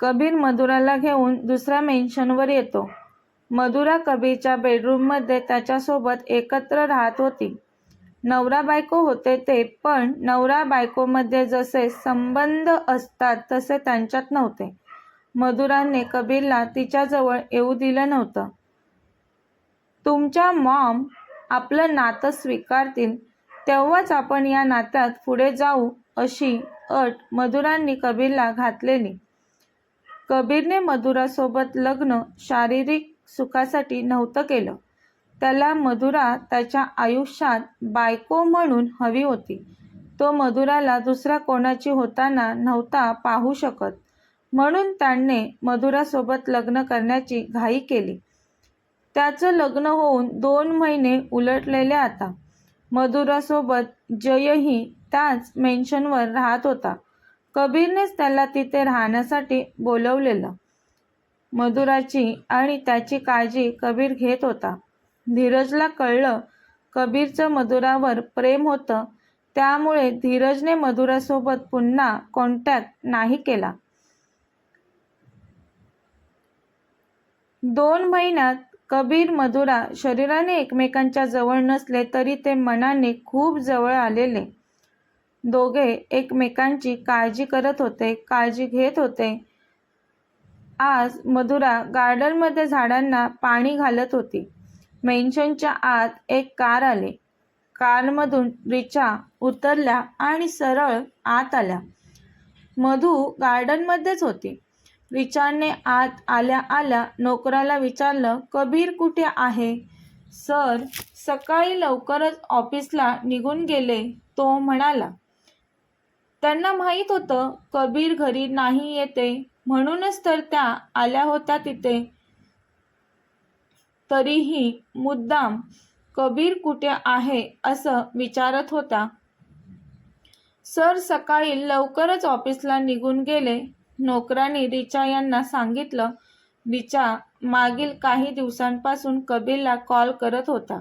कबीर मधुराला घेऊन दुसऱ्या मेन्शनवर येतो. मधुरा कबीरच्या बेडरूममध्ये त्याच्यासोबत एकत्र राहत होती. नवरा बायको होते ते पण नवरा बायकोमध्ये जसे संबंध असतात तसे त्यांच्यात नव्हते. मधुराने कबीरला तिच्याजवळ येऊ दिलं नव्हतं. तुमच्या मॉम आपलं नातं स्वीकारतील तेव्हाच आपण या नात्यात पुढे जाऊ अशी अट मधुरांनी कबीरला घातलेली. कबीरने मधुरासोबत लग्न शारीरिक सुखासाठी नव्हतं केलं. त्याला मधुरा त्याच्या आयुष्यात बायको म्हणून हवी होती. तो मधुराला दुसऱ्या कोणाची होताना नव्हता पाहू शकत. म्हणून त्याने मधुरासोबत लग्न करण्याची घाई केली. त्याचं लग्न होऊन दोन महिने उलटलेले आता. मधुरासोबत जयही त्याच मेन्शनवर राहत होता. कबीरनेच त्याला तिथे राहण्यासाठी बोलवलेलं. मधुराची आणि त्याची काळजी कबीर घेत होता. धीरजला कळलं कबीरचं मधुरावर प्रेम होतं. त्यामुळे धीरजने मधुरासोबत पुन्हा कॉन्टॅक्ट नाही केला. दोन महिन्यात कबीर मधुरा शरीराने एकमेकांच्या जवळ नसले तरी ते मनाने खूप जवळ आलेले. दोघे एकमेकांची काळजी करत होते काळजी घेत होते. आज मधुरा गार्डनमध्ये झाडांना पाणी घालत होती. मेन्शनच्या आत एक कार आले. कारमधून रिचा उतरल्या आणि सरळ आत आल्या मधू गार्डनमध्येच होती. रिचाने आत आल्या आल्या नोकराला विचारलं कबीर कुठे आहे? सर सकाळी लवकरच ऑफिसला निघून गेले तो म्हणाला. त्यांना माहीत होतं कबीर घरी नाही येते. म्हणूनच तर त्या आल्या होत्या तिथे. तरीही मुद्दाम कबीर कुठे आहे असं विचारत होता. सर सकाळी लवकरच ऑफिसला निघून गेले. नोकरांनी रिचा यांना सांगितलं रिचा मागील काही दिवसांपासून कबीरला कॉल करत होता.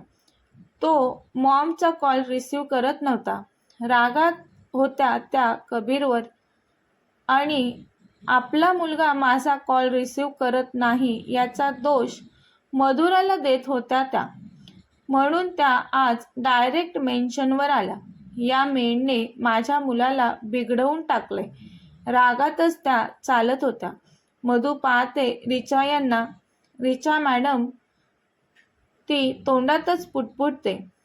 तो मॉमचा कॉल रिसीव करत नव्हता. रागात होत्या त्या कबीरवर. आणि आपला मुलगा माझा कॉल रिसीव करत नाही याचा दोष मधुराला देत होत्या त्या. म्हणून त्या आज डायरेक्ट मेन्शनवर आल्या. या मेणने माझ्या मुलाला बिघडवून टाकले रागातच त्या चालत होत्या. मधू पाहते रिचा यांना. रिचा मॅडम ती तोंडातच पुटपुटते.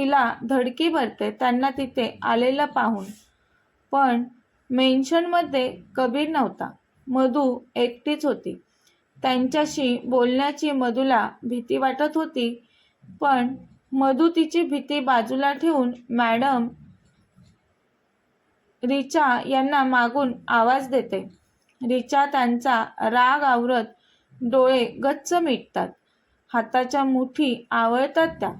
तिला धडकी भरते त्यांना तिथे आलेलं पाहून. पण मेन्शनमध्ये कबीर नव्हता. मधू एकटीच होती. त्यांच्याशी बोलण्याची मधूला भीती वाटत होती पण मधू तिची भीती बाजूला ठेवून मॅडम रिचा यांना मागून आवाज देते. रिचा त्यांचा राग आवरत डोळे गच्च मिटतात. हाताच्या मुठी आवळतात त्या.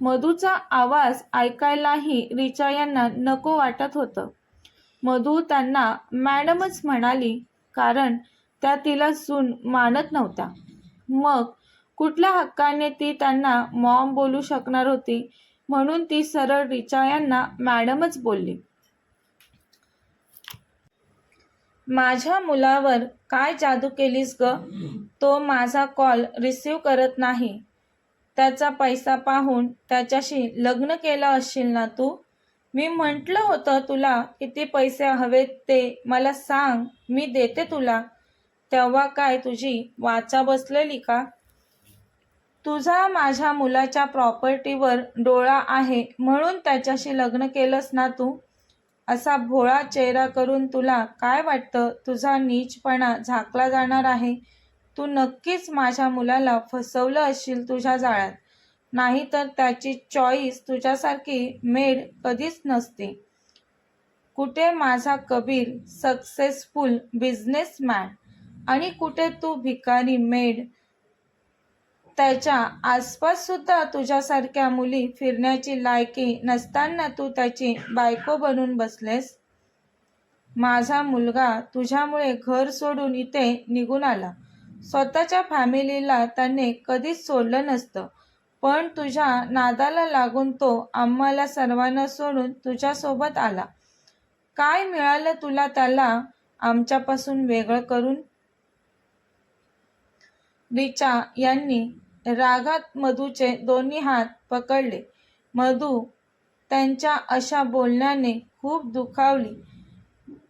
मधूचा आवाज ऐकायलाही रिचा यांना नको वाटत होतं. मधू त्यांना मॅडमच म्हणाली कारण त्या तिला सून मानत नव्हत्या. मग कुठल्या हक्काने ती त्यांना मॉम बोलू शकणार होती? म्हणून ती सरळ रिचा यांना मॅडमच बोलली. माझ्या मुलावर काय जादू केलीस ग? तो माझा कॉल रिसीव करत नाही. त्याचा पैसा पाहून त्याच्याशी लग्न केलं असशील ना तू? मी म्हटलं होतं तुला किती पैसे हवेत ते. मला सांग मी देते तुला. तेव्हा काय तुझी वाचा बसलेली का? तुझा माझ्या मुलाच्या प्रॉपर्टीवर डोळा आहे म्हणून त्याच्याशी लग्न केलंस ना तू? असा भोळा चेहरा करून तुला काय वाटतं? तुझा नीचपणा झाकला जाणार आहे. तू नक्कीच माझ्या मुलाला फसवलं असशील तुझ्या जाळ्यात. नाहीतर त्याची चॉईस तुझ्यासारखी मेड कधीच नसते. कुठे माझा कबीर सक्सेसफुल बिझनेसमॅन आणि कुठे तू भिकारी मेड त्याच्या आसपास सुद्धा तुझ्यासारख्या मुली फिरण्याची लायकी नसताना तू त्याची बायको बनून बसलेस? माझा मुलगा तुझ्यामुळे घर सोडून इथे निघून आला. स्वतःच्या फॅमिलीला त्याने कधीच सोडलं नसतं. पण तुझ्या नादाला लागून तो आम्हाला सर्वांना सोडून तुझ्यासोबत आला. काय मिळालं तुला त्याला आमच्यापासून वेगळं करून? रिचा यांनी रागात मधूचे दोन्ही हात पकडले. मधू त्यांच्या अशा बोलण्याने खूप दुखावली.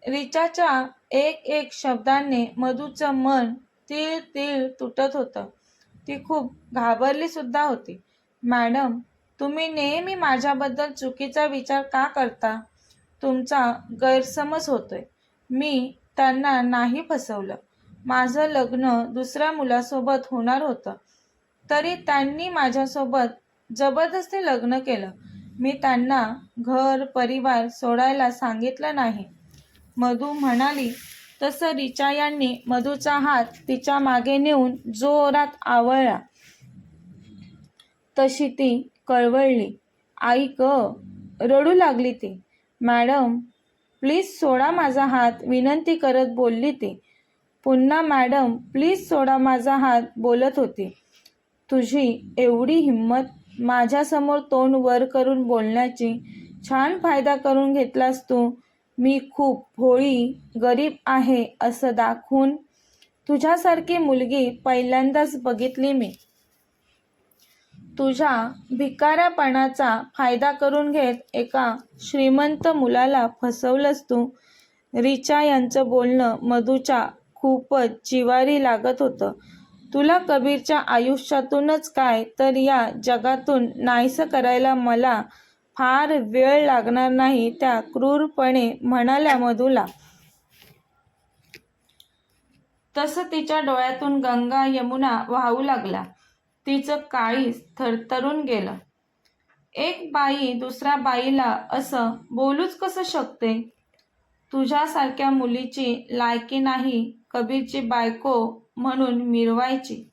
रिचाच्या एक एक शब्दाने मधूचं मन तीळ तीळ तुटत होतं. ती खूप घाबरली सुद्धा होती. मॅडम तुम्ही नेहमी माझ्याबद्दल चुकीचा विचार का करता? तुमचा गैरसमज होतोय. मी त्यांना नाही फसवलं. माझं लग्न दुसऱ्या मुलासोबत होणार होतं. तरी त्यांनी माझ्यासोबत जबरदस्ती लग्न केलं. मी त्यांना घर परिवार सोडायला सांगितलं नाही. मधू म्हणाली तसं रिचा यांनी मधूचा हात तिच्यामागे नेऊन जोरात आवळला. तशी ती कळवळली. आई ग रडू लागली ती. मॅडम प्लीज सोडा माझा हात विनंती करत बोलली ती. पुन्हा मॅडम प्लीज सोडा माझा हात बोलत होती. तुझी एवढी हिंमत माझ्यासमोर तोंड वर करून बोलण्याची छान फायदा करून घेतलास तू. मी खूप भोळी गरीब आहे असं दाखवून तुझ्यासारखी मुलगी पहिल्यांदाच बघितली मी. तुझ्या भिकाऱ्यापणाचा फायदा करून घेत एका श्रीमंत मुलाला फसवलंस तू. रिचा यांचं बोलणं मधूच्या खूपच जिवारी लागत होतं. तुला कबीरच्या आयुष्यातूनच काय तर या जगातून नाहीसं करायला मला फार वेळ लागणार नाही त्या क्रूरपणे म्हणाल्या मधूला. तसं तिच्या डोळ्यातून गंगा यमुना वाहू लागला. तिचं काळीस थरथरून गेलं. एक बाई दुसऱ्या बाईला असं बोलूच कसं शकते? तुझ्यासारख्या मुलीची लायकी नाही कबीरची बायको म्हणून मिरवायची.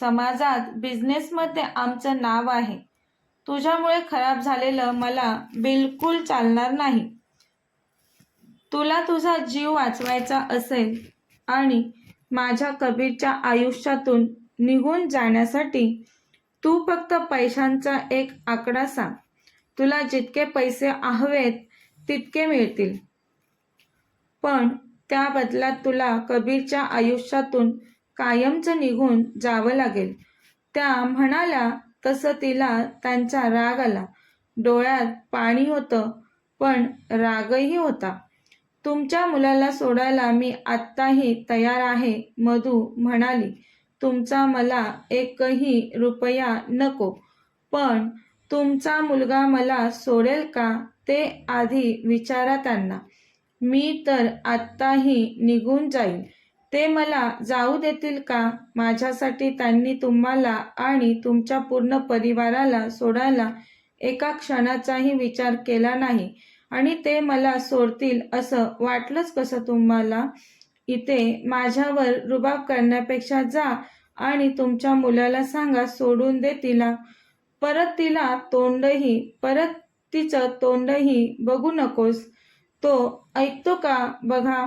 समाजात बिझनेसमध्ये आमचं नाव आहे. तुझ्यामुळे खराब झालेलं मला बिलकुल चालणार नाही. तुला तुझा जीव वाचवायचा असेल आणि माझ्या कबीरच्या आयुष्यातून निघून जाण्यासाठी तू फक्त पैशांचा एक आकडा सांग. तुला जितके पैसे हवेत तितके मिळतील. पण त्या बदल्यात तुला कबीरच्या आयुष्यातून कायमचं निघून जावं लागेल. त्या म्हणाल्या तसं तिला त्यांचा राग आला. डोळ्यात पाणी होतं पण रागही होता. तुमच्या मुलाला सोडायला मी आत्ताही तयार आहे मधू म्हणाली. तुमचा मला एकही रुपया नको पण तुमचा मुलगा मला सोडेल का ते आधी विचारा त्यांना. मी तर आत्ताही निघून जाईल ते मला जाऊ देतील का? माझ्यासाठी त्यांनी तुम्हाला आणि तुमच्या पूर्ण परिवाराला सोडायला एका क्षणाचाही विचार केला नाही आणि ते मला सोडतील असं वाटलंच कसं तुम्हाला? इथे माझ्यावर रुबाब करण्यापेक्षा जा आणि तुमच्या मुलाला सांगा सोडून दे तिला. परत तिला तोंडही परत तिचं तोंडही बघू नकोस. तो ऐकतो का बघा?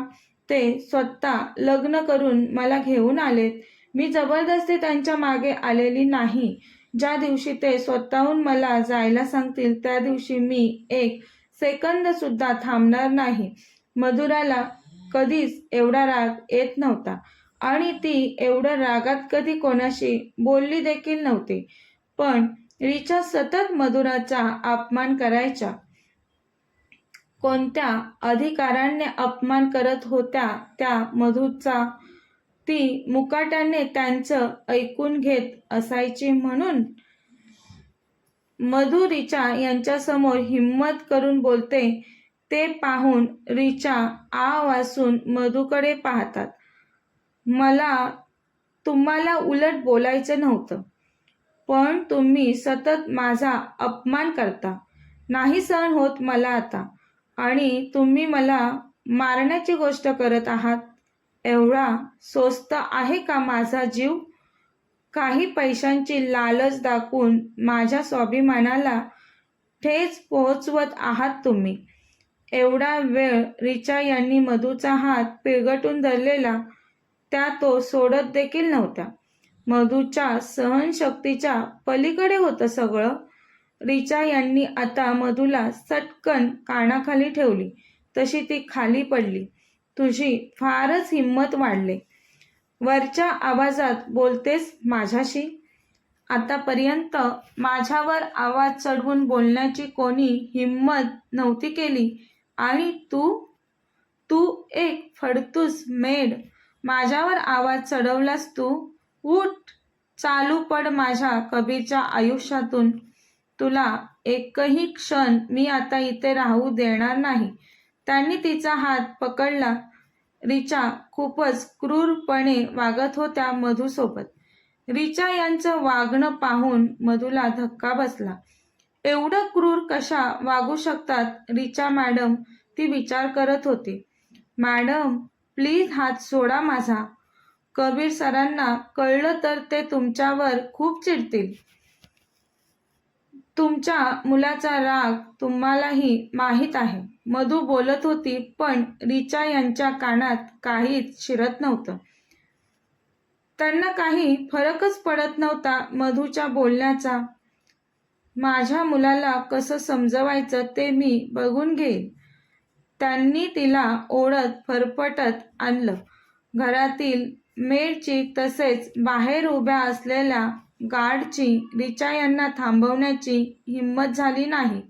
ते स्वतः लग्न करून मला घेऊन आलेत. मी जबरदस्ती त्यांच्या मागे आलेली नाही. ज्या दिवशी ते स्वतःहून मला जायला सांगतील त्या दिवशी मी एक सेकंद सुद्धा थांबणार नाही. मधुराला कधीच एवढा राग येत नव्हता आणि ती एवढ्या रागात कधी कोणाशी बोलली देखील नव्हती. पण रिचा सतत मधुराचा अपमान करायच्या. कोणत्या अधिकाराने अपमान करत होत्या त्या मधूचा? ती मुकाट्याने त्यांचं ऐकून घेत असायची म्हणून मधु रिचा यांच्यासमोर हिम्मत करून बोलते ते पाहून रिचा आ वासून मधूकडे पाहतात. मला तुम्हाला उलट बोलायचं नव्हतं पण तुम्ही सतत माझा अपमान करता. नाही सहन होत मला आता. आणि तुम्ही मला मारण्याची गोष्ट करत आहात. एवढा स्वस्त आहे का माझा जीव? काही पैशांची लालच दाखवून माझ्या स्वाभिमानाला ठेच पोहोचवत आहात तुम्ही. एवढा वेळ रिचा यांनी मधूचा हात पिळगटून धरलेला त्या तो सोडत देखील नव्हत्या मधूच्या सहनशक्तीच्या पलीकडे होतं सगळं. रिचा यांनी आता मधूला सटकन कानाखाली ठेवली. तशी ती खाली पडली. तुझी फारच हिंमत वाढले. वरच्या आवाजात बोलतेस माझ्याशी? आतापर्यंत माझ्यावर आवाज चढवून बोलण्याची कोणी हिंमत नव्हती केली. आणि तू? तू एक फडतूस मेड. माझ्यावर आवाज चढवलास तू? उठ. चालू पड माझ्या कबीरच्या आयुष्यातून. तुला एकही क्षण मी आता इथे राहू देणार नाही. त्यांनी तिचा हात पकडला. रिचा खूपच क्रूरपणे वागत होत्या मधूसोबत. रिचा यांचं वागणं पाहून मधूला धक्का बसला. एवढं क्रूर कशा वागू शकतात रिचा मॅडम ती विचार करत होती. मॅडम प्लीज हात सोडा माझा. कबीर सरांना कळलं तर ते तुमच्यावर खूप चिडतील. तुमच्या मुलाचा राग तुम्हालाही माहीत आहे. मधू बोलत होती पण रिचा यांच्या कानात काहीच शिरत नव्हतं. त्यांना काही फरकच पडत नव्हता मधूच्या बोलण्याचा. माझ्या मुलाला कसं समजवायचं ते मी बघून घेईन. त्यांनी तिला ओढत फरफटत आणलं. घरातील मेडची तसेच बाहेर उभ्या असलेल्या गार्डची रिचा यांना थांबवण्याची हिंमत झाली नाही.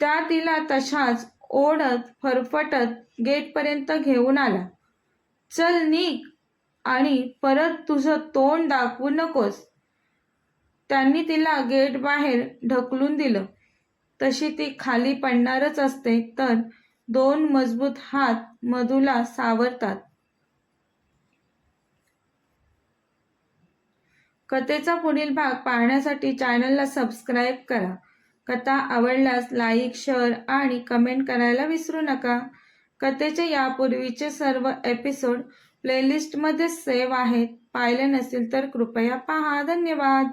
त्या तिला तशाच ओढत फरफटत गेटपर्यंत घेऊन आला. चल निक आणि परत तुझं तोंड दाखवू नकोस. त्यांनी तिला गेट बाहेर ढकलून दिलं. तशी ती खाली पडणारच असते तर दोन मजबूत हात मधूला सावरतात. कथेचा पुढील भाग पाहण्यासाठी चॅनलला सबस्क्राईब करा. कथा आवडल्यास लाईक शेअर आणि कमेंट करायला विसरू नका. कथेचे यापूर्वीचे सर्व एपिसोड प्लेलिस्टमध्ये सेव्ह आहेत. पाहिले नसेल तर कृपया पहा. धन्यवाद.